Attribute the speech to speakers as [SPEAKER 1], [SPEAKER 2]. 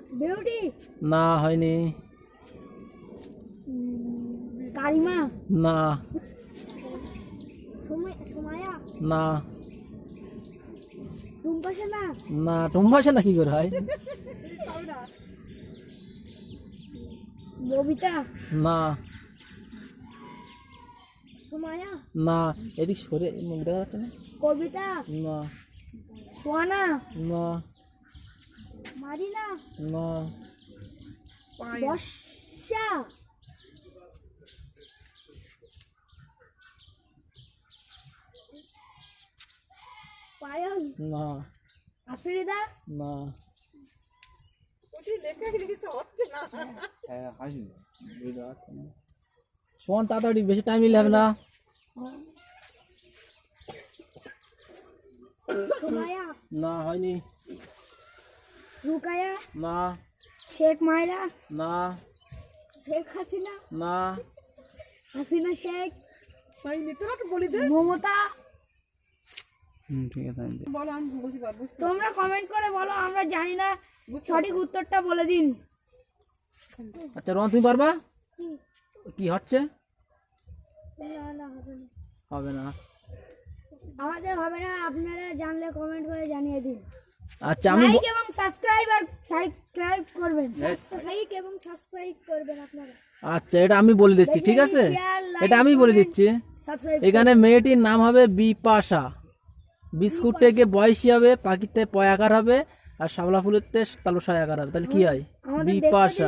[SPEAKER 1] Beauty?
[SPEAKER 2] না হয়নি।
[SPEAKER 1] কারিমা?
[SPEAKER 2] না।
[SPEAKER 1] সময়
[SPEAKER 2] না। না কি করে হয়?
[SPEAKER 1] ববিতা?
[SPEAKER 2] না।
[SPEAKER 1] সুমায়া
[SPEAKER 2] না এদিক সরে মুখ দেখা যাচ্ছে না?
[SPEAKER 1] কবিতা?
[SPEAKER 2] না।
[SPEAKER 1] সোয়ানা
[SPEAKER 2] না।
[SPEAKER 1] মারিনা
[SPEAKER 2] না?
[SPEAKER 1] বর্ষা। পায়ল
[SPEAKER 2] না।
[SPEAKER 1] আফরিদা
[SPEAKER 2] না। হ্যাঁ পারছি না। শোন তাড়াতাড়ি বেশি টাইম নিলে হবে না। না হয়নি।
[SPEAKER 1] রুকায়া
[SPEAKER 2] না
[SPEAKER 1] শেখ মায়রা
[SPEAKER 2] না
[SPEAKER 1] শেখ হাসিনা
[SPEAKER 2] না
[SPEAKER 1] হাসিনা শেখ মমতা।
[SPEAKER 2] ঠিক আছে।
[SPEAKER 1] তোমরা কমেন্ট করে বলো আমরা জানি না সঠিক উত্তরটা বলে দিন।
[SPEAKER 2] আচ্ছা রন তুমি পারবা? কি? হচ্ছে?
[SPEAKER 1] না না হবে না।
[SPEAKER 2] হবে না।
[SPEAKER 1] আমাদের হবে না আপনারা জানলে কমেন্ট করে জানিয়ে দিন।
[SPEAKER 2] আচ্ছা আমি
[SPEAKER 1] লাইক এবং সাবস্ক্রাইব আর সাবস্ক্রাইব করবেন লাইক এবং সাবস্ক্রাইব করবেন আপনারা।
[SPEAKER 2] আচ্ছা এটা আমি বলে দিচ্ছি ঠিক আছে? এটা আমি বলে দিচ্ছি। এখানে মেয়েটির নাম হবে বিপাশা। বিস্কুট থেকে বয়সী হবে পাখিতে পয়াকার হবে আর শাপলা ফুলের তে তালসায় আকার হবে। তাহলে কি হয়? বিপাশা।